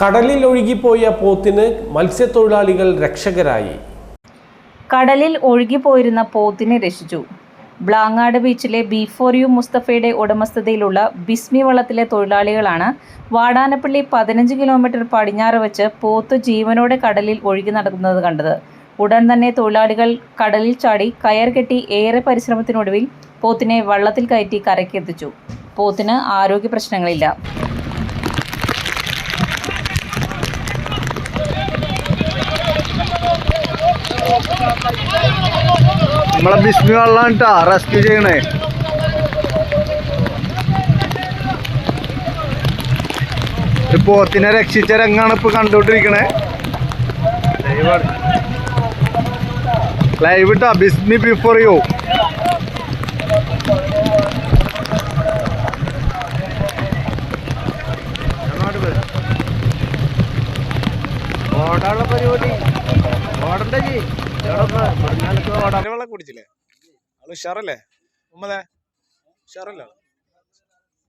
കടലിൽ ഒഴുകിപ്പോയ പോത്തിന് മത്സ്യത്തൊഴിലാളികൾ രക്ഷകരായി. കടലിൽ ഒഴുകിപ്പോയിരുന്ന പോത്തിനെ രക്ഷിച്ചു. ബ്ലാങ്ങാട് ബീച്ചിലെ ബി ഫോർ യു മുസ്തഫയുടെ ഉടമസ്ഥതയിലുള്ള ബിസ്മി വള്ളത്തിലെ തൊഴിലാളികളാണ് വാടാനപ്പള്ളി പതിനഞ്ച് കിലോമീറ്റർ പടിഞ്ഞാറ് വെച്ച് പോത്ത് ജീവനോടെ കടലിൽ ഒഴുകി നടക്കുന്നത് കണ്ടത്. ഉടൻ തന്നെ തൊഴിലാളികൾ കടലിൽ ചാടി കയർ കെട്ടി ഏറെ പരിശ്രമത്തിനൊടുവിൽ പോത്തിനെ വള്ളത്തിൽ കയറ്റി കരയ്ക്കെത്തിച്ചു പോത്തിന് ആരോഗ്യ പ്രശ്നങ്ങളില്ല. നമ്മളെ ബിസ്മി വെള്ളം കേട്ടാ റെസ്ക്യൂ ചെയ്യണേ. പോത്തിനെ രക്ഷിച്ച രംഗാണ് ഇപ്പൊ കണ്ടോണ്ടിരിക്കണേ ലൈവ് ഇട്ടാ? ബിസ്മി ബിഫോർ യു പരിപാടി. കുടിച്ചില്ലേ? ആൾ ഉഷാറല്ലേ? ഉമ്മതേ ഉഷാറല്ലേ?